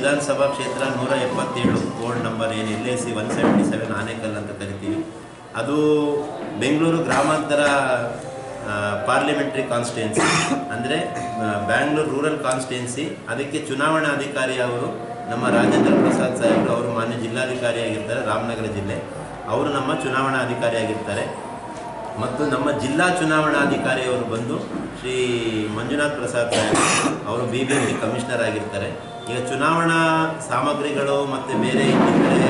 ವಿಧಾನಸಭಾ ಕ್ಷೇತ್ರ ನೂರ ಎಪ್ಪತ್ತೇಳು ಕೋಡ್ ನಂಬರ್ ಏನು L, A, C one seventy seven Anekal ಅಂತ ಕರಿತೀವಿ. ಅದು ಬೆಂಗಳೂರು ಗ್ರಾಮಾಂತರ ಪಾರ್ಲಿಮೆಂಟ್ರಿ ಕಾನ್ಸ್ಟಿಟ್ಯೂನ್ಸಿ ಅಂದರೆ ಬ್ಯಾಂಗ್ಳೂರು ರೂರಲ್ ಕಾನ್ಸ್ಟಿಟ್ಯೂನ್ಸಿ ಅದಕ್ಕೆ ಚುನಾವಣಾ ಅಧಿಕಾರಿ ಅವರು ನಮ್ಮ ರಾಜೇಂದ್ರ ಪ್ರಸಾದ್ ಸಾಹೇಬರು ಅವರು ಮಾನ್ಯ ಜಿಲ್ಲಾಧಿಕಾರಿಯಾಗಿರ್ತಾರೆ ರಾಮನಗರ ಜಿಲ್ಲೆ. ಅವರು ನಮ್ಮ ಚುನಾವಣಾ ಅಧಿಕಾರಿಯಾಗಿರ್ತಾರೆ ಮತ್ತು ನಮ್ಮ ಜಿಲ್ಲಾ ಚುನಾವಣಾಧಿಕಾರಿಯವರು ಬಂದು ಶ್ರೀ ಮಂಜುನಾಥ್ ಪ್ರಸಾದ್ ಸಾಹೇಬ್ ಅವರು B B M P commissioner ಆಗಿರ್ತಾರೆ. ಈಗ ಚುನಾವಣಾ ಸಾಮಗ್ರಿಗಳು ಮತ್ತು ಬೇರೆ ಇನ್ನಿತರೆ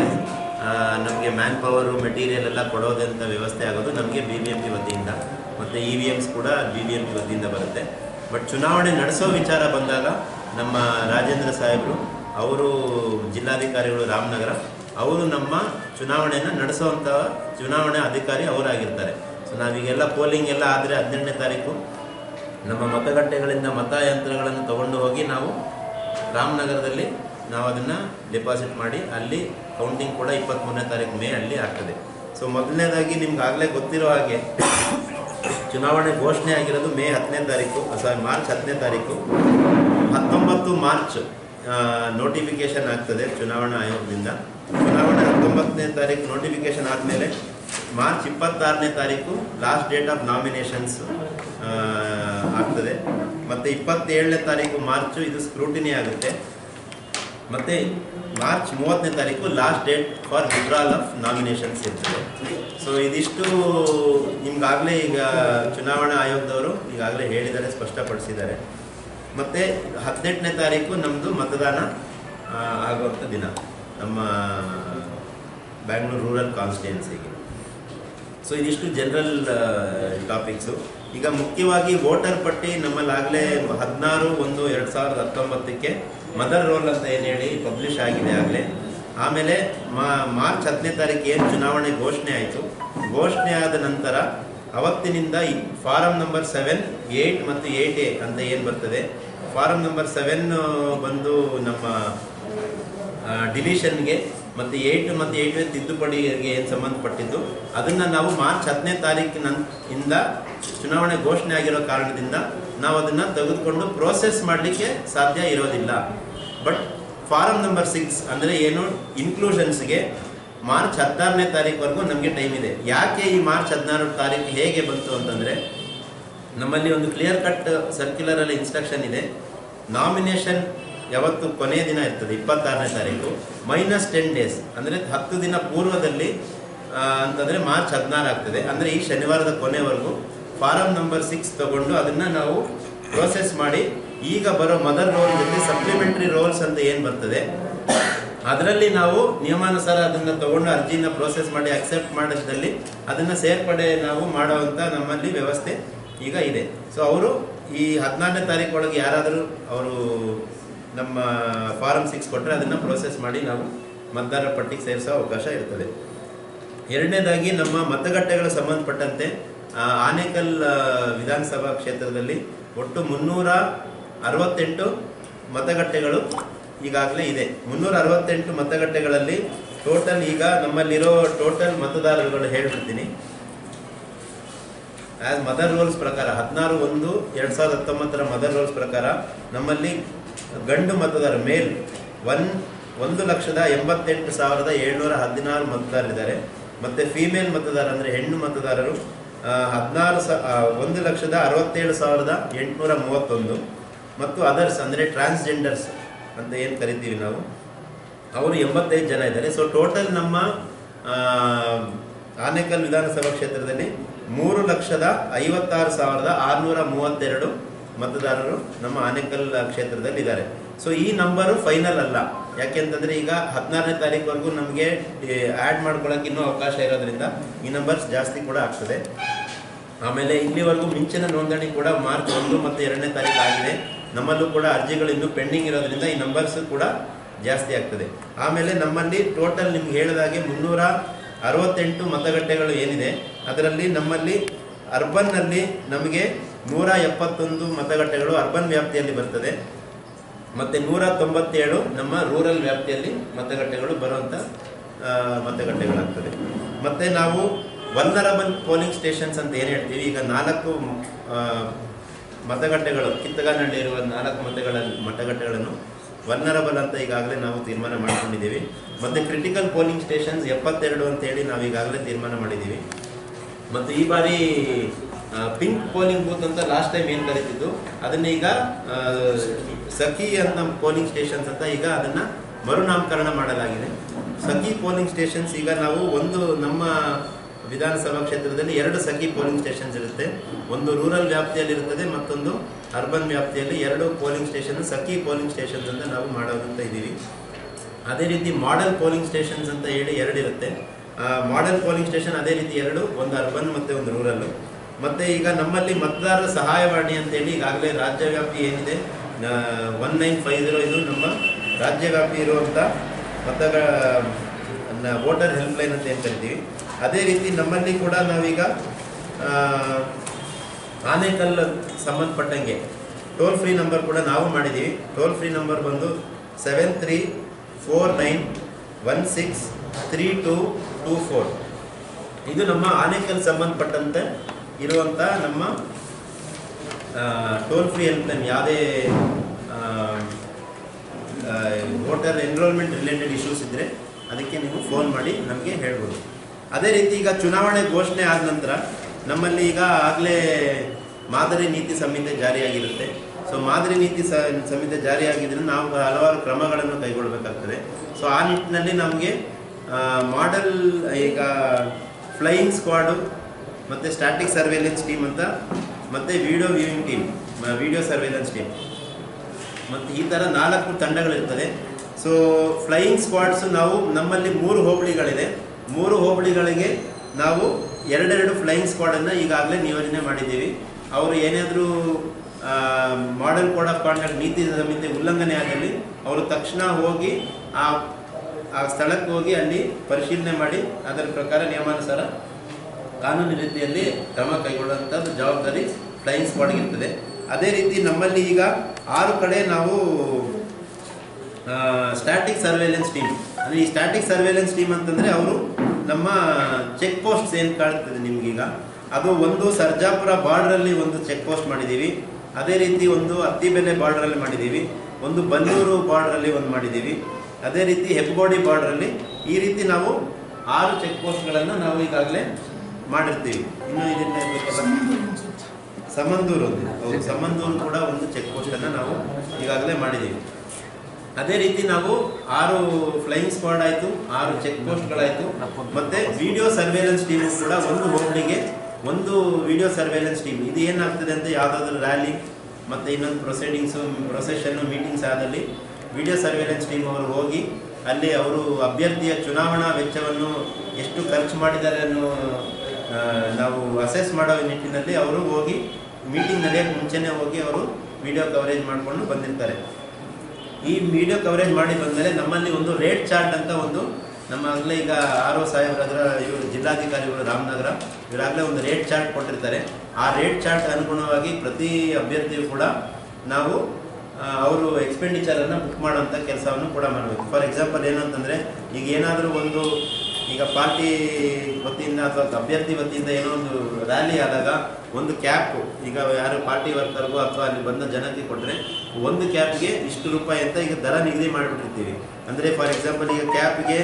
ನಮಗೆ ಮ್ಯಾನ್ ಪವರು ಮೆಟೀರಿಯಲ್ ಎಲ್ಲ ಕೊಡೋದಂಥ ವ್ಯವಸ್ಥೆ ಆಗೋದು ನಮಗೆ ಬಿ ಬಿ ಎಂ ಪಿ ವತಿಯಿಂದ. ಮತ್ತು ಇ ವಿ ಎಮ್ಸ್ ಕೂಡ ಬಿ ಬಿ ಎಂ ಪಿ ವತಿಯಿಂದ ಬರುತ್ತೆ. ಬಟ್ ಚುನಾವಣೆ ನಡೆಸೋ ವಿಚಾರ ಬಂದಾಗ ನಮ್ಮ ರಾಜೇಂದ್ರ ಸಾಹೇಬರು, ಅವರು ಜಿಲ್ಲಾಧಿಕಾರಿಗಳು ರಾಮನಗರ, ಅವರು ನಮ್ಮ ಚುನಾವಣೆಯನ್ನು ನಡೆಸುವಂಥ ಚುನಾವಣೆ ಅಧಿಕಾರಿ ಅವರಾಗಿರ್ತಾರೆ. ಸೊ ನಾವೀಗೆಲ್ಲ ಪೋಲಿಂಗ್ ಎಲ್ಲ ಆದರೆ ಹದಿನೆಂಟನೇ ತಾರೀಕು, ನಮ್ಮ ಮತಗಟ್ಟೆಗಳಿಂದ ಮತಯಂತ್ರಗಳನ್ನು ತಗೊಂಡು ಹೋಗಿ ನಾವು ರಾಮನಗರದಲ್ಲಿ ನಾವು ಅದನ್ನು ಡೆಪಾಸಿಟ್ ಮಾಡಿ ಅಲ್ಲಿ ಕೌಂಟಿಂಗ್ ಕೂಡ ಇಪ್ಪತ್ತ್ಮೂರನೇ ತಾರೀಕು ಮೇ ಅಲ್ಲಿ ಆಗ್ತದೆ. ಸೊ ಮೊದಲನೇದಾಗಿ ನಿಮ್ಗೆ ಆಗಲೇ ಗೊತ್ತಿರೋ ಹಾಗೆ ಚುನಾವಣೆ ಘೋಷಣೆ ಆಗಿರೋದು ಮೇ ಹತ್ತನೇ ತಾರೀಕು ಸಾರಿ ಮಾರ್ಚ್ ಹತ್ತನೇ ತಾರೀಕು ಹತ್ತೊಂಬತ್ತು ಮಾರ್ಚ್ ನೋಟಿಫಿಕೇಶನ್ ಆಗ್ತದೆ ಚುನಾವಣಾ ಆಯೋಗದಿಂದ. ಚುನಾವಣೆ ಹತ್ತೊಂಬತ್ತನೇ ತಾರೀಕು ನೋಟಿಫಿಕೇಶನ್ ಆದಮೇಲೆ ಮಾರ್ಚ್ ಇಪ್ಪತ್ತಾರನೇ ತಾರೀಕು ಲಾಸ್ಟ್ ಡೇಟ್ ಆಫ್ ನಾಮಿನೇಷನ್ಸ್ ಆಗ್ತದೆ ಮತ್ತು ಇಪ್ಪತ್ತೇಳನೇ ತಾರೀಕು ಮಾರ್ಚ್ ಇದು ಸ್ಕ್ರೂಟಿನಿ ಆಗುತ್ತೆ. ಮತ್ತೆ ಮಾರ್ಚ್ ಮೂವತ್ತನೇ ತಾರೀಕು last date for withdrawal of nominations ಇರ್ತದೆ. ಸೊ ಇದಿಷ್ಟು ನಿಮ್ಗಾಗಲೇ ಈಗ ಚುನಾವಣಾ ಆಯೋಗದವರು ಈಗಾಗಲೇ ಹೇಳಿದ್ದಾರೆ, ಸ್ಪಷ್ಟಪಡಿಸಿದ್ದಾರೆ. ಮತ್ತೆ ಹದಿನೆಂಟನೇ ತಾರೀಕು ನಮ್ಮದು ಮತದಾನ ಆಗುವಂಥ ದಿನ ನಮ್ಮ ಬ್ಯಾಂಗ್ಳೂರು ರೂರಲ್ ಕಾನ್ಸ್ಟಿಟ್ಯೂನ್ಸಿಗೆ ಸೊ ಇದಿಷ್ಟು ಜನರಲ್ ಟಾಪಿಕ್ಸು ಈಗ ಮುಖ್ಯವಾಗಿ ವೋಟರ್ ಪಟ್ಟಿ ನಮ್ಮಲ್ಲಾಗಲೇ ಹದಿನಾರು ಒಂದು ಎರಡು ಸಾವಿರದ ಹತ್ತೊಂಬತ್ತಕ್ಕೆ ಮದರ್ ರೋಲ್ ಅಂತ ಏನು ಹೇಳಿ ಪಬ್ಲಿಷ್ ಆಗಿದೆ ಆಗಲೇ. ಆಮೇಲೆ ಮಾರ್ಚ್ ಹತ್ತನೇ ತಾರೀಕು ಏನು ಚುನಾವಣೆ ಘೋಷಣೆ ಆಯಿತು. ಘೋಷಣೆ ಆದ ನಂತರ ಅವತ್ತಿನಿಂದ ಈ ಫಾರಂ ನಂಬರ್ ಸೆವೆನ್ ಏಯ್ಟ್ ಮತ್ತು ಏಯ್ಟ್ ಎ ಅಂತ ಏನು ಬರ್ತದೆ. ಫಾರಂ ನಂಬರ್ ಸೆವೆನ್ ಬಂದು ನಮ್ಮ ಡಿಲಿಷನ್ಗೆ ಮತ್ತು ಏಯ್ಟ್ ಮತ್ತು ಏಯ್ಟ್ ತಿದ್ದುಪಡಿಗೆ ಏನು ಸಂಬಂಧಪಟ್ಟಿದ್ದು? ಅದನ್ನು ನಾವು ಮಾರ್ಚ್ ಹತ್ತನೇ ತಾರೀಕಿನ, ಇಂದ ಚುನಾವಣೆ ಘೋಷಣೆ ಆಗಿರೋ ಕಾರಣದಿಂದ ನಾವು ಅದನ್ನು ತೆಗೆದುಕೊಂಡು ಪ್ರೋಸೆಸ್ ಮಾಡಲಿಕ್ಕೆ ಸಾಧ್ಯ ಇರೋದಿಲ್ಲ. ಬಟ್ ಫಾರಂ ನಂಬರ್ ಸಿಕ್ಸ್ ಅಂದರೆ ಏನು? ಇನ್ಕ್ಲೂಷನ್ಸ್ಗೆ ಮಾರ್ಚ್ ಹದಿನಾರನೇ ತಾರೀಕುವರೆಗೂ ನಮಗೆ ಟೈಮ್ ಇದೆ. ಯಾಕೆ ಈ ಮಾರ್ಚ್ ಹದಿನಾರು ತಾರೀಕು ಹೇಗೆ ಬಂತು ಅಂತಂದರೆ, ನಮ್ಮಲ್ಲಿ ಒಂದು ಕ್ಲಿಯರ್ ಕಟ್ ಸರ್ಕ್ಯುಲರಲ್ಲಿ ಇನ್ಸ್ಟ್ರಕ್ಷನ್ ಇದೆ. ನಾಮಿನೇಷನ್ ಯಾವತ್ತು ಕೊನೆಯ ದಿನ ಇರ್ತದೆ, ಇಪ್ಪತ್ತಾರನೇ ತಾರೀಕು. ಮೈನಸ್ ಟೆನ್ ಡೇಸ್ ಅಂದರೆ ಹತ್ತು ದಿನ ಪೂರ್ವದಲ್ಲಿ ಅಂತಂದರೆ ಮಾರ್ಚ್ ಹದಿನಾರು ಆಗ್ತದೆ. ಅಂದರೆ ಈ ಶನಿವಾರದ ಕೊನೆವರೆಗೂ ಫಾರಂ ನಂಬರ್ ಸಿಕ್ಸ್ ತಗೊಂಡು ಅದನ್ನು ನಾವು ಪ್ರೋಸೆಸ್ ಮಾಡಿ, ಈಗ ಬರೋ ಮದರ್ ರೋಲ್ ಜೊತೆ ಸಪ್ಲಿಮೆಂಟ್ರಿ ರೋಲ್ಸ್ ಅಂತ ಏನು ಬರ್ತದೆ, ಅದರಲ್ಲಿ ನಾವು ನಿಯಮಾನುಸಾರ ಅದನ್ನು ತಗೊಂಡು ಅರ್ಜಿನ ಪ್ರೋಸೆಸ್ ಮಾಡಿ ಅಕ್ಸೆಪ್ಟ್ ಮಾಡಿದಲ್ಲಿ ಅದನ್ನು ಸೇರ್ಪಡೆ ನಾವು ಮಾಡುವಂಥ ನಮ್ಮಲ್ಲಿ ವ್ಯವಸ್ಥೆ ಈಗ ಇದೆ. ಸೊ ಅವರು ಈ ಹದಿನಾರನೇ ತಾರೀಕು ಒಳಗೆ ಯಾರಾದರೂ ಅವರು ನಮ್ಮ ಫಾರಂ ಸಿಕ್ಸ್ ಕೊಟ್ಟರೆ ಅದನ್ನು ಪ್ರೋಸೆಸ್ ಮಾಡಿ ನಾವು ಮತದಾರರ ಪಟ್ಟಿಗೆ ಸೇರಿಸೋ ಅವಕಾಶ ಇರ್ತದೆ. ಎರಡನೇದಾಗಿ ನಮ್ಮ ಮತಗಟ್ಟೆಗಳ ಸಂಬಂಧಪಟ್ಟಂತೆ ಆನೇಕಲ್ ವಿಧಾನಸಭಾ ಕ್ಷೇತ್ರದಲ್ಲಿ ಒಟ್ಟು ಮುನ್ನೂರ ಅರವತ್ತೆಂಟು ಮತಗಟ್ಟೆಗಳು ಈಗಾಗಲೇ ಇದೆ. ಮುನ್ನೂರ ಅರವತ್ತೆಂಟು ಮತಗಟ್ಟೆಗಳಲ್ಲಿ ಟೋಟಲ್ ಈಗ ನಮ್ಮಲ್ಲಿರೋ ಟೋಟಲ್ ಮತದಾರರುಗಳು ಹೇಳ್ಬಿಡ್ತೀನಿ. ಆ್ಯಸ್ ಮದರ್ ರೋಲ್ಸ್ ಪ್ರಕಾರ, ಹದಿನಾರು ಒಂದು, ಎರಡು ಸಾವಿರದ ಹತ್ತೊಂಬತ್ತರ ಮದರ್ ರೋಲ್ಸ್ ಪ್ರಕಾರ ನಮ್ಮಲ್ಲಿ ಗಂಡು ಮತದಾರ ಮೇಲ್ ಒನ್, ಒಂದು ಲಕ್ಷದ ಎಂಬತ್ತೆಂಟು ಸಾವಿರದ ಏಳ್ನೂರ ಹದಿನಾರು ಮತದಾರರಿದ್ದಾರೆ. ಮತ್ತು ಫೀಮೇಲ್ ಮತದಾರ ಅಂದರೆ ಹೆಣ್ಣು ಮತದಾರರು ಹದಿನಾರು ಸ ಒಂದು ಲಕ್ಷದ ಅರವತ್ತೇಳು ಸಾವಿರದ ಎಂಟುನೂರ ಮೂವತ್ತೊಂದು. ಮತ್ತು ಅದರ್ಸ್ ಅಂದರೆ ಟ್ರಾನ್ಸ್ಜೆಂಡರ್ಸ್ ಅಂತ ಏನು ಕರಿತೀವಿ ನಾವು? ಅವರು ಎಂಬತ್ತೈದು ಜನ ಇದ್ದಾರೆ. ಸೊ ಟೋಟಲ್ ನಮ್ಮ ಆನೇಕಲ್ ವಿಧಾನಸಭಾ ಕ್ಷೇತ್ರದಲ್ಲಿ ಮೂರು ಲಕ್ಷದ ಐವತ್ತಾರು ಸಾವಿರದ ಆರುನೂರ ಮೂವತ್ತೆರಡು ಮತದಾರರು ನಮ್ಮ ಆನೇಕಲ್ ಕ್ಷೇತ್ರದಲ್ಲಿ ಇದ್ದಾರೆ ಸೊ ಈ ನಂಬರು ಫೈನಲ್ ಅಲ್ಲ. ಯಾಕೆಂತಂದ್ರೆ ಈಗ ಹದಿನಾರನೇ ತಾರೀಕುವರೆಗೂ ನಮಗೆ ಆ್ಯಡ್ ಮಾಡ್ಕೊಳಕ್ಕೆ ಇನ್ನೂ ಅವಕಾಶ ಇರೋದ್ರಿಂದ ಈ ನಂಬರ್ಸ್ ಜಾಸ್ತಿ ಕೂಡ ಆಗ್ತದೆ. ಆಮೇಲೆ ಇಲ್ಲಿವರೆಗೂ ಮುಂಚಿನ ನೋಂದಣಿ ಕೂಡ ಮಾರ್ಚ್ ಒಂದು ಮತ್ತು ಎರಡನೇ ತಾರೀಕು ಆಗಿದೆ. ನಮ್ಮಲ್ಲೂ ಕೂಡ ಅರ್ಜಿಗಳು ಇನ್ನೂ ಪೆಂಡಿಂಗ್ ಇರೋದ್ರಿಂದ ಈ ನಂಬರ್ಸ್ ಕೂಡ ಜಾಸ್ತಿ ಆಗ್ತದೆ. ಆಮೇಲೆ ನಮ್ಮಲ್ಲಿ ಟೋಟಲ್ ನಿಮ್ಗೆ ಹೇಳಿದಾಗೆ ಮುನ್ನೂರ ಅರವತ್ತೆಂಟು ಮತಗಟ್ಟೆಗಳು ಏನಿದೆ. ಅದರಲ್ಲಿ ನಮ್ಮಲ್ಲಿ ಅರ್ಬನ್ನಲ್ಲಿ ನಮಗೆ ನೂರ ಎಪ್ಪತ್ತೊಂದು ಮತಗಟ್ಟೆಗಳು ಅರ್ಬನ್ ವ್ಯಾಪ್ತಿಯಲ್ಲಿ ಬರ್ತದೆ. ಮತ್ತು ನೂರ ತೊಂಬತ್ತೇಳು ನಮ್ಮ ರೂರಲ್ ವ್ಯಾಪ್ತಿಯಲ್ಲಿ ಮತಗಟ್ಟೆಗಳು ಬರುವಂಥ ಮತಗಟ್ಟೆಗಳಾಗ್ತದೆ. ಮತ್ತು ನಾವು ವಲ್ನರಬಲ್ ಪೋಲಿಂಗ್ ಸ್ಟೇಷನ್ಸ್ ಅಂತ ಏನು ಹೇಳ್ತೀವಿ? ಈಗ ನಾಲ್ಕು ಮತಗಟ್ಟೆಗಳು, ಕಿತ್ತಗಾನಹಳ್ಳಿ ಇರುವ ನಾಲ್ಕು ಮತಗಳ, ಮತಗಟ್ಟೆಗಳನ್ನು ವಲ್ನರಬಲ್ ಅಂತ ಈಗಾಗಲೇ ನಾವು ತೀರ್ಮಾನ ಮಾಡಿಕೊಂಡಿದ್ದೀವಿ. ಮತ್ತು ಕ್ರಿಟಿಕಲ್ ಪೋಲಿಂಗ್ ಸ್ಟೇಷನ್ಸ್ ಎಪ್ಪತ್ತೆರಡು ಅಂತೇಳಿ ನಾವು ಈಗಾಗಲೇ ತೀರ್ಮಾನ ಮಾಡಿದ್ದೀವಿ. ಮತ್ತು ಈ ಬಾರಿ ಪಿಂಕ್ ಪೋಲಿಂಗ್ ಬೂತ್ ಅಂತ ಲಾಸ್ಟ್ ಟೈಮ್ ಏನು ಕರೀತಿದ್ದು? ಅದನ್ನ ಈಗ ಆ, ಸಖಿ ಅಂತ ಪೋಲಿಂಗ್ ಸ್ಟೇಷನ್ಸ್ ಅಂತ ಈಗ ಅದನ್ನ ಮರುನಾಮಕರಣ ಮಾಡಲಾಗಿದೆ. ಸಖಿ ಪೋಲಿಂಗ್ ಸ್ಟೇಷನ್ಸ್ ಈಗ ನಾವು ಒಂದು ನಮ್ಮ ವಿಧಾನಸಭಾ ಕ್ಷೇತ್ರದಲ್ಲಿ ಎರಡು ಸಖಿ ಪೋಲಿಂಗ್ ಸ್ಟೇಷನ್ಸ್ ಇರುತ್ತೆ. ಒಂದು ರೂರಲ್ ವ್ಯಾಪ್ತಿಯಲ್ಲಿ ಇರುತ್ತದೆ ಮತ್ತೊಂದು ಅರ್ಬನ್ ವ್ಯಾಪ್ತಿಯಲ್ಲಿ ಎರಡು polling station Sakhi polling stations ಅಂತ ನಾವು ಮಾಡೋದಂತ ಇದ್ದೀವಿ. ಅದೇ ರೀತಿ ಮಾಡೆಲ್ ಪೋಲಿಂಗ್ ಸ್ಟೇಷನ್ಸ್ ಅಂತ ಹೇಳಿ ಎರಡು ಇರುತ್ತೆ. ಮಾಡೆಲ್ ಪೋಲಿಂಗ್ ಸ್ಟೇಷನ್ ಅದೇ ರೀತಿ ಎರಡು ಒಂದು ಅರ್ಬನ್ ಮತ್ತು ಒಂದು ರೂರಲ್ ಮತ್ತೆ ಈಗ ನಮ್ಮಲ್ಲಿ ಮತದಾರರ ಸಹಾಯವಾಣಿ ಅಂತೇಳಿ ಈಗಾಗಲೇ ರಾಜ್ಯವ್ಯಾಪಿ ಏನಿದೆ ಒನ್ ನೈನ್ ಫೈವ್ ಜೀರೋ ಇದು ನಮ್ಮ ರಾಜ್ಯವ್ಯಾಪಿ ಇರುವಂಥ ಮತಗಳ ವೋಟರ್ ಹೆಲ್ಪ್ಲೈನ್ ಅಂತ ಏನು ಕರಿತೀವಿ. ಅದೇ ರೀತಿ ನಮ್ಮಲ್ಲಿ ಕೂಡ ನಾವೀಗ ಆನೇಕಲ್ ಸಂಬಂಧಪಟ್ಟಂಗೆ ಟೋಲ್ ಫ್ರೀ ನಂಬರ್ ಕೂಡ ನಾವು ಮಾಡಿದ್ದೀವಿ ಟೋಲ್ ಫ್ರೀ ನಂಬರ್ ಬಂದು seven three four nine one six three two two four ಇದು ನಮ್ಮ ಆನೇಕಲ್ ಸಂಬಂಧಪಟ್ಟಂತೆ ಇರುವಂಥ ನಮ್ಮ ಟೋಲ್ ಫ್ರೀ ಹೆಲ್ಪ್ ಲೈನ್ ಯಾವುದೇ ವೋಟರ್ ಎನ್ರೋಲ್ಮೆಂಟ್ ರಿಲೇಟೆಡ್ ಇಶ್ಯೂಸ್ ಇದ್ದರೆ ಅದಕ್ಕೆ ನೀವು ಫೋನ್ ಮಾಡಿ ನಮಗೆ ಹೇಳ್ಬೋದು. ಅದೇ ರೀತಿ ಈಗ ಚುನಾವಣೆ ಘೋಷಣೆ ಆದ ನಂತರ ನಮ್ಮಲ್ಲಿ ಈಗ ಆಗಲೇ ಮಾದರಿ ನೀತಿ ಸಂಹಿತೆ ಜಾರಿಯಾಗಿರುತ್ತೆ. ಸೊ ಮಾದರಿ ನೀತಿ ಸಂಹಿತೆ ಜಾರಿಯಾಗಿದ್ದರೆ ನಾವು ಹಲವಾರು ಕ್ರಮಗಳನ್ನು ಕೈಗೊಳ್ಳಬೇಕಾಗ್ತದೆ ಸೊ ಆ ನಿಟ್ಟಿನಲ್ಲಿ ನಮಗೆ ಮಾಡೆಲ್ ಈಗ ಫ್ಲೈಯಿಂಗ್ ಸ್ಕ್ವಾಡು ಮತ್ತು ಸ್ಟ್ಯಾಟಿಕ್ ಸರ್ವೇಲೆನ್ಸ್ ಟೀಮ್ ಅಂತ, ಮತ್ತು video viewing team video surveillance team ಮತ್ತು ಈ ಥರ ನಾಲ್ಕು ತಂಡಗಳಿರ್ತದೆ. ಸೊ ಫ್ಲೈಯಿಂಗ್ ಸ್ಕ್ವಾಡ್ಸು ನಾವು ನಮ್ಮಲ್ಲಿ ಮೂರು ಹೋಬಳಿಗಳಿದೆ. ಮೂರು ಹೋಬಳಿಗಳಿಗೆ ನಾವು ಎರಡೆರಡು ಫ್ಲೈಯಿಂಗ್ ಸ್ಕ್ವಾಡನ್ನು ಈಗಾಗಲೇ ನಿಯೋಜನೆ ಮಾಡಿದ್ದೀವಿ. ಅವರು ಏನಾದರೂ ಮಾಡೆಲ್ ಕೋಡ್ ಆಫ್ ಕಾಂಡಕ್ಟ್ ನೀತಿ ಸಂಹಿತೆ ಉಲ್ಲಂಘನೆ ಆಗಲಿ ಅವರು ತಕ್ಷಣ ಹೋಗಿ ಆ ಆ ಸ್ಥಳಕ್ಕೆ ಹೋಗಿ ಅಲ್ಲಿ ಪರಿಶೀಲನೆ ಮಾಡಿ ಅದರ ಪ್ರಕಾರ ನಿಯಮಾನುಸಾರ ಕಾನೂನು ರೀತಿಯಲ್ಲಿ ಕ್ರಮ ಕೈಗೊಳ್ಳುವಂಥದ್ದು ಜವಾಬ್ದಾರಿ ಫ್ಲೈಯಿಂಗ್ ಸ್ಕ್ವಾಡ್ಗೆ ಅದೇ ರೀತಿ ನಮ್ಮಲ್ಲಿ ಈಗ ಆರು ಕಡೆ ನಾವು ಸ್ಟ್ಯಾಟಿಕ್ ಸರ್ವೇಲೆನ್ಸ್ ಟೀಮ್ ಅಂದರೆ ಈ ಸ್ಟ್ಯಾಟಿಕ್ ಸರ್ವೇಲೆನ್ಸ್ ಟೀಮ್ ಅಂತಂದರೆ ಅವರು ನಮ್ಮ ಚೆಕ್ ಪೋಸ್ಟ್ಸ್ ಏನು ಕಾಣ್ತದೆ ನಿಮಗೀಗ? ಅದು ಒಂದು ಸರ್ಜಾಪುರ ಬಾರ್ಡ್ರಲ್ಲಿ ಒಂದು ಚೆಕ್ ಪೋಸ್ಟ್ ಮಾಡಿದ್ದೀವಿ ಅದೇ ರೀತಿ ಒಂದು ಅತ್ತಿಬೆಲೆ ಬಾರ್ಡ್ರಲ್ಲಿ ಮಾಡಿದ್ದೀವಿ ಒಂದು ಬನ್ನೂರು ಬಾರ್ಡ್ರಲ್ಲಿ ಒಂದು ಮಾಡಿದ್ದೀವಿ ಅದೇ ರೀತಿ ಹೆಬ್ಬೋಡಿ ಬಾರ್ಡ್ರಲ್ಲಿ ಈ ರೀತಿ ನಾವು ಆರು ಚೆಕ್ ಪೋಸ್ಟ್ಗಳನ್ನು ನಾವು ಈಗಾಗಲೇ ಮಾಡಿರ್ತೀವಿ. ಇನ್ನು ಇದನ್ನ ಸಮಂದೂರು ಒಂದು ಸಮಂದೂರು ಕೂಡ ಒಂದು ಚೆಕ್ ಪೋಸ್ಟನ್ನು ನಾವು ಈಗಾಗಲೇ ಮಾಡಿದ್ದೀವಿ ಅದೇ ರೀತಿ ನಾವು ಆರು ಫ್ಲೈಯಿಂಗ್ ಸ್ಕ್ವಾಡ್ ಆಯಿತು, ಆರು ಚೆಕ್ ಪೋಸ್ಟ್ಗಳಾಯಿತು ಮತ್ತೆ ವಿಡಿಯೋ ಸರ್ವೇಲೆನ್ಸ್ ಟೀಮ್ ಕೂಡ ಒಂದು ಹೋಬಳಿಗೆ ಒಂದು ವಿಡಿಯೋ ಸರ್ವೇಲೆನ್ಸ್ ಟೀಮ್ ಇದು ಏನಾಗ್ತದೆ ಅಂತ ಯಾವುದಾದ್ರೂ ರ್ಯಾಲಿ ಮತ್ತು ಇನ್ನೊಂದು ಪ್ರೊಸೀಡಿಂಗ್ಸು ಪ್ರೊಸೆಷನ್ನು ಮೀಟಿಂಗ್ಸ್ ಆದಲ್ಲಿ ವಿಡಿಯೋ ಸರ್ವೇಲೆನ್ಸ್ ಟೀಮ್ ಅವರು ಹೋಗಿ ಅಲ್ಲಿ ಅವರು ಅಭ್ಯರ್ಥಿಯ ಚುನಾವಣಾ ವೆಚ್ಚವನ್ನು ಎಷ್ಟು ಖರ್ಚು ಮಾಡಿದ್ದಾರೆ ಅನ್ನೋ ನಾವು ಅಸೆಸ್ ಮಾಡೋ ನಿಟ್ಟಿನಲ್ಲಿ ಅವರು ಹೋಗಿ ಮೀಟಿಂಗ್ ನಡೆಯೋಕ್ಕೆ ಮುಂಚೆನೇ ಹೋಗಿ ಅವರು ವಿಡಿಯೋ ಕವರೇಜ್ ಮಾಡಿಕೊಂಡು ಬಂದಿರ್ತಾರೆ. ಈ ವಿಡಿಯೋ ಕವರೇಜ್ ಮಾಡಿ ಬಂದಮೇಲೆ ನಮ್ಮಲ್ಲಿ ಒಂದು ರೇಟ್ ಚಾರ್ಟ್ ಅಂತ ಒಂದು ನಮ್ಮ ಆಗಲೇ ಈಗ ಆರ್ ಒ ಸಾಹೇಬ್ರದ್ರ ಇವರು ಜಿಲ್ಲಾಧಿಕಾರಿಗಳು ರಾಮನಗರ ಇವರಾಗಲೇ ಒಂದು ರೇಟ್ ಚಾರ್ಟ್ ಕೊಟ್ಟಿರ್ತಾರೆ. ಆ ರೇಟ್ ಚಾರ್ಟ್ ಅನುಗುಣವಾಗಿ ಪ್ರತಿ ಅಭ್ಯರ್ಥಿಯು ಕೂಡ ನಾವು ಅವರು ಎಕ್ಸ್ಪೆಂಡಿಚರನ್ನು ಬುಕ್ ಮಾಡೋಂಥ ಕೆಲಸವನ್ನು ಕೂಡ ಮಾಡಬೇಕು. ಫಾರ್ ಎಕ್ಸಾಂಪಲ್ ಏನು ಅಂತಂದರೆ ಈಗ ಏನಾದರೂ ಒಂದು ಈಗ ಪಾರ್ಟಿ ವತಿಯಿಂದ ಅಥವಾ ಅಭ್ಯರ್ಥಿ ವತಿಯಿಂದ ಏನೋ ಒಂದು ರ್ಯಾಲಿ ಆದಾಗ ಒಂದು ಕ್ಯಾಪ್ ಈಗ ಯಾರು ಪಾರ್ಟಿ ವರ್ಕರ್ಗೂ ಅಥವಾ ಅಲ್ಲಿ ಬಂದ ಜನಕ್ಕೆ ಕೊಟ್ಟರೆ ಒಂದು ಕ್ಯಾಪ್ಗೆ ಇಷ್ಟು ರೂಪಾಯಿ ಅಂತ ಈಗ ದರ ನಿಗದಿ ಮಾಡಿಬಿಟ್ಟಿರ್ತೀವಿ. ಅಂದರೆ ಫಾರ್ ಎಕ್ಸಾಂಪಲ್ ಈಗ ಕ್ಯಾಪ್ಗೆ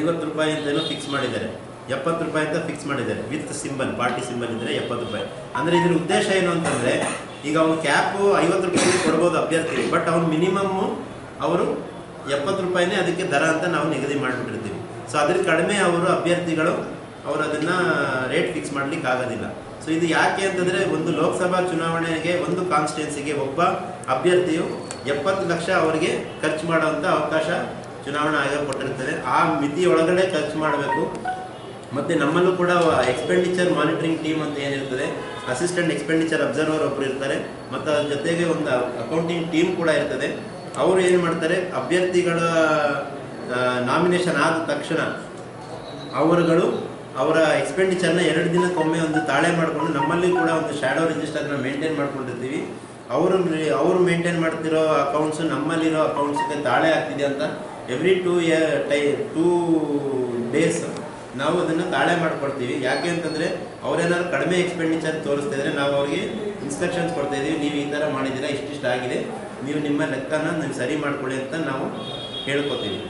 ಐವತ್ತು ರೂಪಾಯಿ ಅಂತೇನೋ ಫಿಕ್ಸ್ ಮಾಡಿದ್ದಾರೆ. ಎಪ್ಪತ್ತು ರೂಪಾಯಿ ಅಂತ ಫಿಕ್ಸ್ ಮಾಡಿದ್ದಾರೆ. ವಿತ್ ಸಿಂಬಲ್ ಪಾರ್ಟಿ ಸಿಂಬಲ್ ಇದ್ದರೆ ಎಪ್ಪತ್ತು ರೂಪಾಯಿ. ಅಂದರೆ ಇದ್ರ ಉದ್ದೇಶ ಏನು ಅಂತಂದರೆ ಈಗ ಅವ್ನು ಕ್ಯಾಪು ಐವತ್ತು ರೂಪಾಯಿ ಕೊಡ್ಬೋದು ಅಭ್ಯರ್ಥಿ ಬಟ್ ಅವ್ನು ಮಿನಿಮಮ್ಮು ಅವರು ಎಪ್ಪತ್ತು ರೂಪಾಯಿನೇ ಅದಕ್ಕೆ ದರ ಅಂತ ನಾವು ನಿಗದಿ ಮಾಡಿಬಿಟ್ಟಿರ್ತೀವಿ. ಸೊ ಅದ್ರ ಕಡಿಮೆ ಅವರು ಅಭ್ಯರ್ಥಿಗಳು, ಅವರು ಅದನ್ನ ರೇಟ್ ಫಿಕ್ಸ್ ಮಾಡ್ಲಿಕ್ಕೆ ಆಗೋದಿಲ್ಲ. ಸೊ ಇದು ಯಾಕೆ ಅಂತಂದರೆ ಒಂದು ಲೋಕಸಭಾ ಚುನಾವಣೆಗೆ, ಒಂದು ಕಾನ್ಸ್ಟಿಟ್ಯೂನ್ಸಿಗೆ ಒಬ್ಬ ಅಭ್ಯರ್ಥಿಯು ಎಪ್ಪತ್ತು ಲಕ್ಷ ಅವರಿಗೆ ಖರ್ಚು ಮಾಡುವಂತ ಅವಕಾಶ ಚುನಾವಣಾ ಆಯೋಗ ಕೊಟ್ಟಿರ್ತದೆ ಆ ಮಿತಿ ಒಳಗಡೆ ಖರ್ಚು ಮಾಡಬೇಕು. ಮತ್ತು ನಮ್ಮಲ್ಲೂ ಕೂಡ ಎಕ್ಸ್ಪೆಂಡಿಚರ್ ಮಾನಿಟರಿಂಗ್ ಟೀಮ್ ಅಂತ ಏನಿರ್ತದೆ ಅಸಿಸ್ಟೆಂಟ್ ಎಕ್ಸ್ಪೆಂಡಿಚರ್ ಅಬ್ಸರ್ವರ್ ಒಬ್ಬರು ಇರ್ತಾರೆ. ಮತ್ತು ಅದ್ರ ಜೊತೆಗೆ ಒಂದು ಅಕೌಂಟಿಂಗ್ ಟೀಮ್ ಕೂಡ ಇರ್ತದೆ. ಅವರು ಏನು ಮಾಡ್ತಾರೆ, ಅಭ್ಯರ್ಥಿಗಳ ನಾಮಿನೇಷನ್ ಆದ ತಕ್ಷಣ ಅವರುಗಳು ಅವರ ಎಕ್ಸ್ಪೆಂಡಿಚರ್ನ ಎರಡು ದಿನಕ್ಕೊಮ್ಮೆ ಒಂದು ತಾಳೆ ಮಾಡಿಕೊಂಡು ನಮ್ಮಲ್ಲಿ ಕೂಡ ಒಂದು ಶ್ಯಾಡೋ ರಿಜಿಸ್ಟರ್ನ ಮೇಂಟೈನ್ ಮಾಡ್ಕೊಂಡಿರ್ತೀವಿ. ಅವರು ಅವರು ಮೇಂಟೈನ್ ಮಾಡ್ತಿರೋ ಅಕೌಂಟ್ಸು ನಮ್ಮಲ್ಲಿರೋ ಅಕೌಂಟ್ಸ್ಗೆ ತಾಳೆ ಆಗ್ತಿದೆ ಅಂತ every two year tie two days ನಾವು ಅದನ್ನು ತಾಳೆ ಮಾಡ್ಕೊಡ್ತೀವಿ. ಯಾಕೆ ಅಂತಂದರೆ ಅವರೇನಾದ್ರು ಕಡಿಮೆ ಎಕ್ಸ್ಪೆಂಡಿಚರ್ ತೋರಿಸ್ತಾ ಇದ್ರೆ ನಾವು ಅವರಿಗೆ ಇನ್ಸ್ಟ್ರಕ್ಷನ್ಸ್ ಕೊಡ್ತಾ ಇದ್ದೀವಿ. ನೀವು ಈ ಥರ ಮಾಡಿದ್ದೀರಾ, ಇಷ್ಟಿಷ್ಟು ಆಗಿದೆ. ನೀವು ನಿಮ್ಮ ಲೆಕ್ಕನ ನೀವು ಸರಿ ಮಾಡ್ಕೊಳ್ಳಿ ಅಂತ ನಾವು ಹೇಳ್ಕೊತೀವಿ.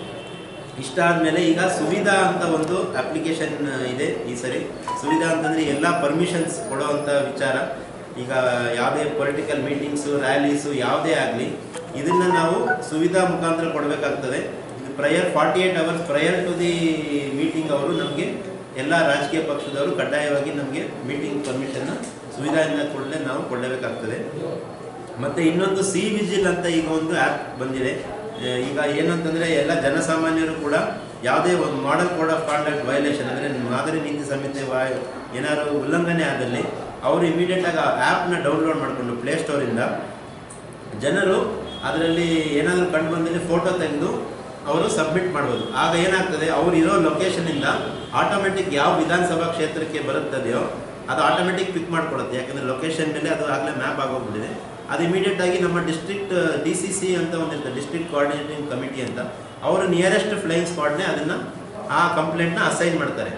ಇಷ್ಟಾದಮೇಲೆ ಈಗ ಸುವಿಧಾ ಅಂತ ಒಂದು ಅಪ್ಲಿಕೇಶನ್ ಇದೆ ಈ ಸರಿ. ಸುವಿಧಾ ಅಂತಂದರೆ ಎಲ್ಲ ಪರ್ಮಿಷನ್ಸ್ ಕೊಡುವಂಥ ವಿಚಾರ. ಈಗ ಯಾವುದೇ ಪೊಲಿಟಿಕಲ್ ಮೀಟಿಂಗ್ಸು ರ್ಯಾಲೀಸು ಯಾವುದೇ ಆಗಲಿ, ಇದನ್ನು ನಾವು ಸುವಿಧಾ ಮುಖಾಂತರ ಕೊಡಬೇಕಾಗ್ತದೆ. ಇದು prior forty eight hours prior to the meeting ಅವರು ನಮಗೆ ಎಲ್ಲ ರಾಜಕೀಯ ಪಕ್ಷದವರು ಕಡ್ಡಾಯವಾಗಿ ನಮಗೆ ಮೀಟಿಂಗ್ ಪರ್ಮಿಷನ್ನ ಸುವಿಧಾದಿಂದ ಕೂಡಲೇ ನಾವು ಕೊಡಲೇಬೇಕಾಗ್ತದೆ. ಮತ್ತೆ ಇನ್ನೊಂದು ಸಿ ವಿಜಿಲ್ ಅಂತ ಈಗ ಒಂದು ಆ್ಯಪ್ ಬಂದಿದೆ. ಈಗ ಏನಂತಂದ್ರೆ ಎಲ್ಲ ಜನಸಾಮಾನ್ಯರು ಕೂಡ ಯಾವುದೇ ಒಂದು model code of conduct violation ಅಂದರೆ ಮಾದರಿ ನೀತಿ ಸಂಹಿತೆ ವಾಯ್ ಏನಾದ್ರು ಉಲ್ಲಂಘನೆ ಆದಲ್ಲಿ ಅವರು ಇಮಿಡಿಯೇಟ್ ಆಗಿ ಆ ಆ್ಯಪ್ನ ಡೌನ್ಲೋಡ್ ಮಾಡಿಕೊಂಡು ಪ್ಲೇಸ್ಟೋರಿಂದ ಜನರು ಅದರಲ್ಲಿ ಏನಾದರೂ ಕಂಡು ಬಂದಲ್ಲಿ ಫೋಟೋ ತೆಗೆದು ಅವರು ಸಬ್ಮಿಟ್ ಮಾಡ್ಬೋದು. ಆಗ ಏನಾಗ್ತದೆ, ಅವರು ಇರೋ ಲೊಕೇಶನಿಂದ ಆಟೋಮೆಟಿಕ್ ಯಾವ ವಿಧಾನಸಭಾ ಕ್ಷೇತ್ರಕ್ಕೆ ಬರುತ್ತದೆಯೋ ಅದು ಆಟೋಮೆಟಿಕ್ ಪಿಕ್ ಮಾಡಿಕೊಡುತ್ತೆ ಯಾಕಂದರೆ ಲೊಕೇಶನ್ ಮೇಲೆ ಅದು ಆಗಲೇ ಮ್ಯಾಪ್ ಆಗೋಗ್ಬಿಟ್ಟಿದೆ. ಅದು ಇಮಿಡಿಯೇಟ್ ಆಗಿ ನಮ್ಮ ಡಿಸ್ಟ್ರಿಕ್ಟ್ ಡಿ ಸಿ ಸಿ ಅಂತ ಒಂದಿರ್ತದೆ ಡಿಸ್ಟ್ರಿಕ್ಟ್ ಕೋಆರ್ಡಿನೇಟಿಂಗ್ ಕಮಿಟಿ ಅಂತ. ಅವರು ನಿಯರೆಸ್ಟ್ ಫ್ಲೈಯಿಂಗ್ ಸ್ಪಾಟ್ನೇ ಅದನ್ನು ಆ ಕಂಪ್ಲೇಂಟ್ನ ಅಸೈನ್ ಮಾಡ್ತಾರೆ.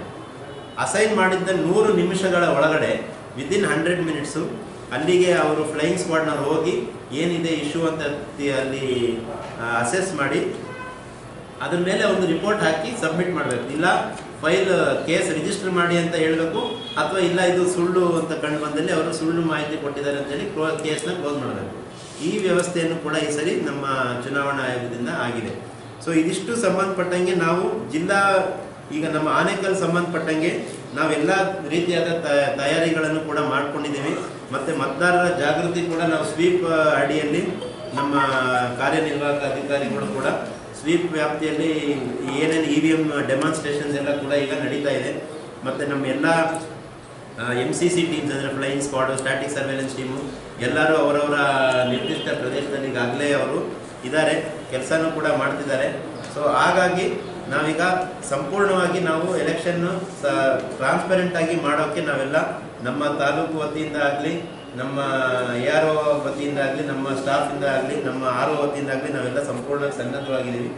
ಅಸೈನ್ ಮಾಡಿದ್ದ ನೂರು ನಿಮಿಷಗಳ ಒಳಗಡೆ ವಿದಿನ್ ಹಂಡ್ರೆಡ್ ಮಿನಿಟ್ಸು ಅಲ್ಲಿಗೆ ಅವರು ಫ್ಲೈಯಿಂಗ್ ಸ್ಕ್ವಾಡ್ನವ್ರು ಹೋಗಿ ಏನಿದೆ ಇಶ್ಯೂ ಅಂತ ಅಲ್ಲಿ ಅಸೆಸ್ ಮಾಡಿ, ಅದ್ರ ಮೇಲೆ ಒಂದು ರಿಪೋರ್ಟ್ ಹಾಕಿ ಸಬ್ಮಿಟ್ ಮಾಡಬೇಕು. ಇಲ್ಲ ಫೈಲ್ ಕೇಸ್ ರಿಜಿಸ್ಟರ್ ಮಾಡಿ ಅಂತ ಹೇಳಬೇಕು ಅಥವಾ ಇಲ್ಲ ಇದು ಸುಳ್ಳು ಅಂತ ಕಂಡು ಬಂದಲ್ಲಿ ಅವರು ಸುಳ್ಳು ಮಾಹಿತಿ ಕೊಟ್ಟಿದ್ದಾರೆ ಅಂತೇಳಿ ಕೇಸ್ನ ಕ್ಲೋಸ್ ಮಾಡಬೇಕು. ಈ ವ್ಯವಸ್ಥೆಯನ್ನು ಕೂಡ ಈ ಸರಿ ನಮ್ಮ ಚುನಾವಣಾ ಆಯೋಗದಿಂದ ಆಗಿದೆ. ಸೊ, ಇದಿಷ್ಟು ಸಂಬಂಧಪಟ್ಟಂಗೆ ನಾವು ಜಿಲ್ಲಾ, ಈಗ ನಮ್ಮ ಆನೇಕಲ್ ಸಂಬಂಧಪಟ್ಟಂಗೆ ನಾವೆಲ್ಲ ರೀತಿಯಾದ ತಯಾರಿಗಳನ್ನು ಕೂಡ ಮಾಡ್ಕೊಂಡಿದ್ದೀವಿ. ಮತ್ತು ಮತದಾರರ ಜಾಗೃತಿ ಕೂಡ ನಾವು ಸ್ವೀಪ್ ಅಡಿಯಲ್ಲಿ ನಮ್ಮ ಕಾರ್ಯನಿರ್ವಾಹಕ ಅಧಿಕಾರಿಗಳು ಕೂಡ ಸ್ವೀಪ್ ವ್ಯಾಪ್ತಿಯಲ್ಲಿ ಏನೇನು ಇ ವಿ ಎಂ ಡೆಮಾನ್ಸ್ಟ್ರೇಷನ್ಸ್ ಎಲ್ಲ ಕೂಡ ಈಗ ನಡೀತಾ ಇದೆ. ಮತ್ತು ನಮ್ಮ ಎಲ್ಲ ಎಂ ಸಿ ಸಿ ಟೀಮ್ಸ್ ಅಂದರೆ flying squad static surveillance team ಎಲ್ಲರೂ ಅವರವರ ನಿರ್ದಿಷ್ಟ ಪ್ರದೇಶದಲ್ಲಿ ಈಗಾಗಲೇ ಅವರು ಇದ್ದಾರೆ. ಕೆಲಸನೂ ಕೂಡ ಮಾಡ್ತಿದ್ದಾರೆ. ಸೊ ಹಾಗಾಗಿ ನಾವೀಗ ಸಂಪೂರ್ಣವಾಗಿ ನಾವು ಎಲೆಕ್ಷನ್ನು ಸ ಟ್ರಾನ್ಸ್ಪರೆಂಟ್ ಆಗಿ ಮಾಡೋಕ್ಕೆ ನಾವೆಲ್ಲ ನಮ್ಮ ತಾಲೂಕು ವತಿಯಿಂದ ಆಗಲಿ ನಮ್ಮ ಯಾರೋ ವತಿಯಿಂದ ಆಗಲಿ ನಮ್ಮ ಸ್ಟಾಫಿಂದ ಆಗಲಿ ನಮ್ಮ ಆರೋ ವತಿಯಿಂದ ಆಗಲಿ ನಾವೆಲ್ಲ ಸಂಪೂರ್ಣ ಸನ್ನದ್ಧವಾಗಿದ್ದೀವಿ.